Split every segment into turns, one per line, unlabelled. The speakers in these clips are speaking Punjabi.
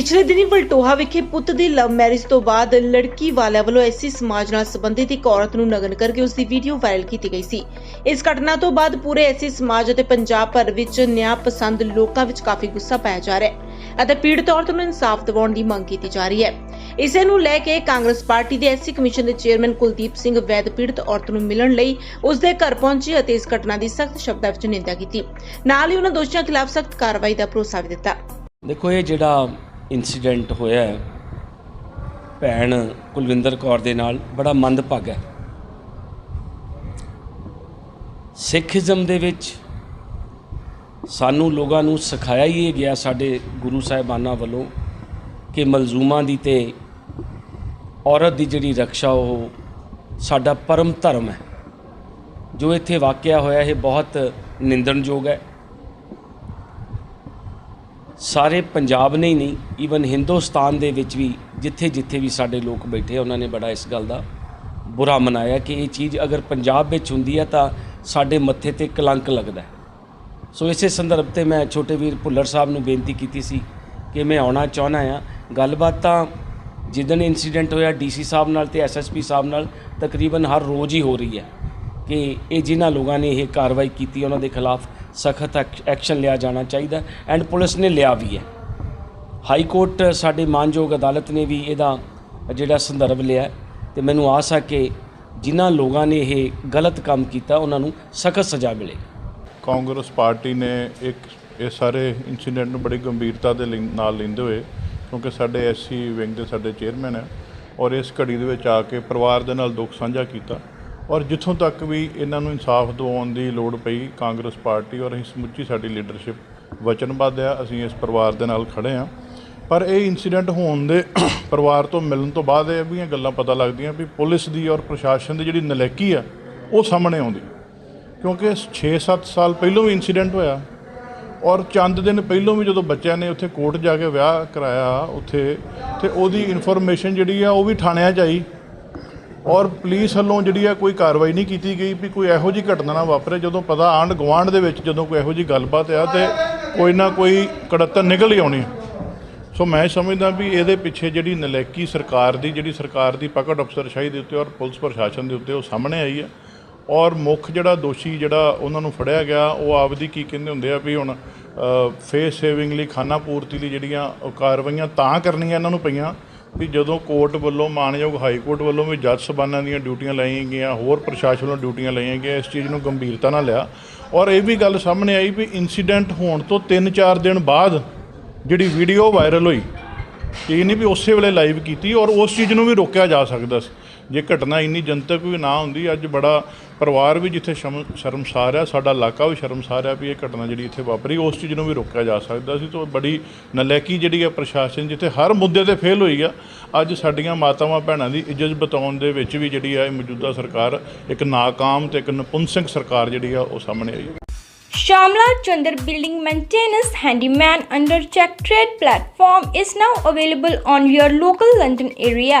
ਪਿਛਲੇ ਦਿਨੀ ਵਲਟੋਹਾ ਵਿਖੇ ਪੁੱਤ ਦੀ ਲਵ ਮੈਰਿਜ ਤੋਂ ਬਾਅਦ ਲੜਕੀ ਵਾਲਿਆਂ ਵੱਲੋਂ ਐਸੀ ਸਮਾਜ ਨਾਲ ਸੰਬੰਧਿਤ ਇੱਕ ਔਰਤ ਨੂੰ ਨਗਨ ਕਰਕੇ ਉਸ ਦੀ ਵੀਡੀਓ ਵਾਇਰਲ ਕੀਤੀ ਗਈ ਸੀ। ਇਸ ਘਟਨਾ ਤੋਂ ਬਾਅਦ ਪੂਰੇ ਐਸੀ ਸਮਾਜ ਅਤੇ ਪੰਜਾਬ ਭਰ ਵਿੱਚ ਨਿਆਂ ਪਸੰਦ ਲੋਕਾਂ ਵਿੱਚ ਕਾਫੀ ਗੁੱਸਾ ਪਾਇਆ ਜਾ ਰਿਹਾ ਹੈ ਅਤੇ ਪੀੜਤ ਔਰਤ ਨੂੰ ਇਨਸਾਫ ਦਿਵਾਉਣ ਦੀ ਮੰਗ ਕੀਤੀ ਜਾ ਰਹੀ ਹੈ। ਇਸੇ ਨੂੰ ਲੈ ਕੇ ਕਾਂਗਰਸ ਪਾਰਟੀ ਦੇ ਐਸਸੀ ਕਮਿਸ਼ਨ ਦੇ ਚੇਅਰਮੈਨ ਕੁਲਦੀਪ ਸਿੰਘ ਵੈਦ ਪੀੜਤ ਔਰਤ ਨੂੰ ਮਿਲਣ ਲਈ ਉਸ ਦੇ ਘਰ ਪਹੁੰਚੇ ਅਤੇ ਇਸ ਘਟਨਾ ਦੀ ਸਖਤ ਸ਼ਬਦਾਂ ਵਿੱਚ ਨਿੰਦਾ ਕੀਤੀ। ਨਾਲ ਹੀ ਉਹਨਾਂ ਦੋਸ਼ੀਆਂ ਖਿਲਾਫ ਸਖਤ ਕਾਰਵਾਈ ਦਾ ਭਰੋਸਾ ਵੀ ਦਿੱਤਾ।
ਦੇਖੋ, ਇਹ ਜਿਹੜਾ ਇਨਸੀਡੈਂਟ ਹੋਇਆ ਹੈ। ਭੈਣ ਕੁਲਵਿੰਦਰ ਕੌਰ ਦੇ ਨਾਲ ਬੜਾ ਮੰਦਭਾਗ ਹੈ। ਸਿੱਖੀਜ਼ਮ ਦੇ ਵਿੱਚ ਸਾਨੂੰ ਲੋਕਾਂ ਨੂੰ ਸਿਖਾਇਆ ਹੀ ਇਹ ਗਿਆ ਸਾਡੇ ਗੁਰੂ ਸਾਹਿਬਾਨਾਂ ਵੱਲੋਂ ਕਿ ਮਲਜ਼ੂਮਾਂ ਦੀ ਤੇ ਔਰਤ ਦੀ ਜਿਹੜੀ ਰੱਖਿਆ ਉਹ ਸਾਡਾ ਪਰਮ ਧਰਮ ਹੈ। ਜੋ ਇੱਥੇ ਵਾਕਿਆ ਹੋਇਆ ਇਹ ਬਹੁਤ ਨਿੰਦਣਯੋਗ ਹੈ। ਸਾਰੇ ਪੰਜਾਬ ਨੇ ਹੀ ਨਹੀਂ ਈਵਨ ਹਿੰਦੁਸਤਾਨ ਦੇ ਵਿੱਚ ਵੀ, ਜਿੱਥੇ ਜਿੱਥੇ ਵੀ ਸਾਡੇ ਲੋਕ ਬੈਠੇ ਉਹਨਾਂ ਨੇ ਬੜਾ ਇਸ ਗੱਲ ਦਾ ਬੁਰਾ ਮਨਾਇਆ ਕਿ ਇਹ ਚੀਜ਼ ਅਗਰ ਪੰਜਾਬ ਵਿੱਚ ਹੁੰਦੀ ਹੈ ਤਾਂ ਸਾਡੇ ਮੱਥੇ ਤੇ ਕਲੰਕ ਲੱਗਦਾ ਸੋ ਇਸੇ ਸੰਦਰਭ ਤੇ ਮੈਂ ਛੋਟੇ ਵੀਰ ਭੁੱਲਰ ਸਾਹਿਬ ਨੂੰ ਬੇਨਤੀ ਕੀਤੀ ਸੀ ਕਿ ਮੈਂ ਆਉਣਾ ਚਾਹੁੰਦਾ ਆ। ਗੱਲਬਾਤ ਤਾਂ ਜਿੱਦਣ ਇਨਸੀਡੈਂਟ ਹੋਇਆ ਡੀਸੀ ਸਾਹਿਬ ਨਾਲ ਤੇ ਐਸਐਸਪੀ ਸਾਹਿਬ ਨਾਲ, ਤਕਰੀਬਨ ਹਰ ਰੋਜ਼ ਹੀ ਹੋ ਰਹੀ ਹੈ ਕਿ ਇਹ ਜਿਨ੍ਹਾਂ ਲੋਕਾਂ ਨੇ ਇਹ ਕਾਰਵਾਈ ਕੀਤੀ ਉਹਨਾਂ ਦੇ ਖਿਲਾਫ ਸਖਤ ਐਕਸ਼ਨ ਲਿਆ ਜਾਣਾ ਚਾਹੀਦਾ ਐਂਡ ਪੁਲਿਸ ਨੇ ਲਿਆ ਵੀ ਹੈ। ਹਾਈ ਕੋਰਟ ਸਾਡੇ ਮਾਨਯੋਗ ਅਦਾਲਤ ਨੇ ਵੀ ਇਹਦਾ ਜਿਹੜਾ ਸੰਦਰਭ ਲਿਆ ਹੈ ਤੇ ਮੈਨੂੰ ਆਸ ਹੈ ਕਿ ਜਿਨ੍ਹਾਂ ਲੋਕਾਂ ਨੇ ਇਹ ਗਲਤ ਕੰਮ ਕੀਤਾ, ਉਹਨਾਂ ਨੂੰ ਸਖਤ ਸਜ਼ਾ ਮਿਲੇ।
ਕਾਂਗਰਸ ਪਾਰਟੀ ਨੇ ਇੱਕ ਇਹ ਸਾਰੇ ਇਨਸੀਡੈਂਟ ਨੂੰ ਬੜੀ ਗੰਭੀਰਤਾ ਦੇ ਲਿੰ- ਨਾਲ ਲੈਂਦੇ ਹੋਏ, ਕਿਉਂਕਿ ਸਾਡੇ ਐਸਸੀ ਵਿੰਗ ਦੇ ਸਾਡੇ ਚੇਅਰਮੈਨ ਹੈ ਔਰ ਇਸ ਘੜੀ ਦੇ ਵਿੱਚ ਆ ਕੇ ਪਰਿਵਾਰ ਦੇ ਨਾਲ ਦੁੱਖ ਸਾਂਝਾ ਕੀਤਾ। ਔਰ ਜਿੱਥੋਂ ਤੱਕ ਵੀ ਇਹਨਾਂ ਨੂੰ ਇਨਸਾਫ ਦਿਵਾਉਣ ਦੀ ਲੋੜ ਪਈ, ਕਾਂਗਰਸ ਪਾਰਟੀ ਔਰ ਅਸੀਂ ਸਮੁੱਚੀ ਸਾਡੀ ਲੀਡਰਸ਼ਿਪ ਵਚਨਬੱਧ ਆ, ਅਸੀਂ ਇਸ ਪਰਿਵਾਰ ਦੇ ਨਾਲ ਖੜੇ ਆ ਪਰ ਇਹ ਇਨਸੀਡੈਂਟ ਹੋਣ ਦੇ ਪਰਿਵਾਰ ਤੋਂ ਮਿਲਣ ਤੋਂ ਬਾਅਦ ਇਹ ਵੀ ਗੱਲਾਂ ਪਤਾ ਲੱਗਦੀਆਂ ਵੀ ਪੁਲਿਸ ਦੀ ਔਰ ਪ੍ਰਸ਼ਾਸਨ ਦੀ ਜਿਹੜੀ ਨਲਾਇਕੀ ਆ, ਉਹ ਸਾਹਮਣੇ ਆਉਂਦੀ। ਕਿਉਂਕਿ 6-7 ਸਾਲ ਪਹਿਲਾਂ ਵੀ ਇਨਸੀਡੈਂਟ ਹੋਇਆ ਔਰ ਚੰਦ ਦਿਨ ਪਹਿਲਾਂ ਵੀ ਜਦੋਂ ਬੱਚਿਆਂ ਨੇ ਉੱਥੇ ਕੋਰਟ ਜਾ ਕੇ ਵਿਆਹ ਕਰਾਇਆ ਉੱਥੇ, ਤੇ ਉਹਦੀ ਇਨਫੋਰਮੇਸ਼ਨ ਜਿਹੜੀ ਆ ਉਹ ਵੀ ਥਾਣਿਆਂ 'ਚ ਆਈ। ਔਰ ਪੁਲਿਸ ਵੱਲੋਂ ਜਿਹੜੀ ਆ ਕੋਈ ਕਾਰਵਾਈ ਨਹੀਂ ਕੀਤੀ ਗਈ ਵੀ ਕੋਈ ਇਹੋ ਜਿਹੀ ਘਟਨਾ ਨਾ ਵਾਪਰੇ, ਜਦੋਂ ਪਤਾ ਆਂਢ ਗੁਆਂਢ ਦੇ ਵਿੱਚ ਜਦੋਂ ਕੋਈ ਇਹੋ ਜਿਹੀ ਗੱਲਬਾਤ ਆ ਤੇ ਕੋਈ ਨਾ ਕੋਈ ਕੜੱਤਨ ਨਿਕਲ ਹੀ ਆਉਣੀ ਸੋ ਮੈਂ ਸਮਝਦਾ ਵੀ ਇਹਦੇ ਪਿੱਛੇ ਜਿਹੜੀ ਨਲਾਇਕੀ ਸਰਕਾਰ ਦੀ, ਜਿਹੜੀ ਸਰਕਾਰ ਦੀ ਪਕੜ ਅਫਸਰਸ਼ਾਹੀ ਦੇ ਉੱਤੇ ਔਰ ਪੁਲਿਸ ਪ੍ਰਸ਼ਾਸਨ ਦੇ ਉੱਤੇ ਉਹ ਸਾਹਮਣੇ ਆਈ ਹੈ ਔਰ ਮੁੱਖ ਜਿਹੜਾ ਦੋਸ਼ੀ ਜਿਹੜਾ ਉਹਨਾਂ ਨੂੰ ਫੜਿਆ ਗਿਆ, ਉਹ ਆਪਦੀ ਕੀ ਕਹਿੰਦੇ ਹੁੰਦੇ ਆ ਵੀ ਹੁਣ ਫੇਸ ਸੇਵਿੰਗ ਲਈ, ਖਾਨਾ ਪੂਰਤੀ ਲਈ ਜਿਹੜੀਆਂ ਉਹ ਕਾਰਵਾਈਆਂ ਤਾਂ ਕਰਨੀਆਂ ਇਹਨਾਂ ਨੂੰ ਪਈਆਂ। ਵੀ ਜਦੋਂ ਕੋਰਟ ਵੱਲੋਂ ਮਾਨਯੋਗ ਹਾਈ ਕੋਰਟ ਵੱਲੋਂ ਵੀ ਜੱਜ ਸਬਾਨਾਂ ਦੀਆਂ ਡਿਊਟੀਆਂ ਲਾਈਆਂ ਗਈਆਂ, ਹੋਰ ਪ੍ਰਸ਼ਾਸਨ ਵੱਲੋਂ ਡਿਊਟੀਆਂ ਲਾਈਆਂ ਗਈਆਂ, ਇਸ ਚੀਜ਼ ਨੂੰ ਗੰਭੀਰਤਾ ਨਾਲ ਲਿਆ। ਔਰ ਇਹ ਵੀ ਗੱਲ ਸਾਹਮਣੇ ਆਈ ਵੀ ਇਨਸੀਡੈਂਟ ਹੋਣ ਤੋਂ 3-4 ਦਿਨ ਬਾਅਦ ਜਿਹੜੀ ਵੀਡੀਓ ਵਾਇਰਲ ਹੋਈ, ਇਹ ਨਹੀਂ ਵੀ ਉਸੇ ਵੇਲੇ ਲਾਈਵ ਕੀਤੀ ਔਰ ਉਸ ਚੀਜ਼ ਨੂੰ ਵੀ ਰੋਕਿਆ ਜਾ ਸਕਦਾ ਸੀ। ਜੇ ਘਟਨਾ ਇੰਨੀ ਜਨਤਕ ਵੀ ਨਾ ਹੁੰਦੀ, ਅੱਜ ਬੜਾ ਪਰਿਵਾਰ ਵੀ ਜਿੱਥੇ ਸ਼ਰਮਸਾਰ ਆ, ਸਾਡਾ ਇਲਾਕਾ ਵੀ ਸ਼ਰਮਸਾਰ ਆ ਵੀ ਇਹ ਘਟਨਾ ਜਿਹੜੀ ਇੱਥੇ ਵਾਪਰੀ, ਉਸ ਚੀਜ਼ ਨੂੰ ਵੀ ਰੋਕਿਆ ਜਾ ਸਕਦਾ ਸੀ, ਤੋਂ ਬੜੀ ਨਲਾਇਕੀ ਜਿਹੜੀ ਆ ਪ੍ਰਸ਼ਾਸਨ ਜਿੱਥੇ ਹਰ ਮੁੱਦੇ ਤੇ ਫੇਲ ਹੋਈ ਆ ਅੱਜ ਸਾਡੀਆਂ ਮਾਤਾਵਾਂ ਭੈਣਾਂ ਦੀ ਇੱਜ਼ਤ ਬਤਾਉਣ ਦੇ ਵਿੱਚ ਵੀ ਜਿਹੜੀ ਆ ਮੌਜੂਦਾ ਸਰਕਾਰ, ਇੱਕ ਨਾਕਾਮ ਤੇ ਇੱਕ ਨਪੁੰਸਕ ਸਰਕਾਰ ਜਿਹੜੀ ਆ ਉਹ ਸਾਹਮਣੇ ਆਈ
Shamla Chandar Building Maintenance Handyman under Check Trade platform is now available on your local London area.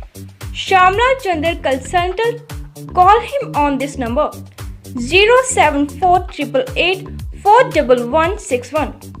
Shamla Chandar Consultant. Call him on this number 07488 41161.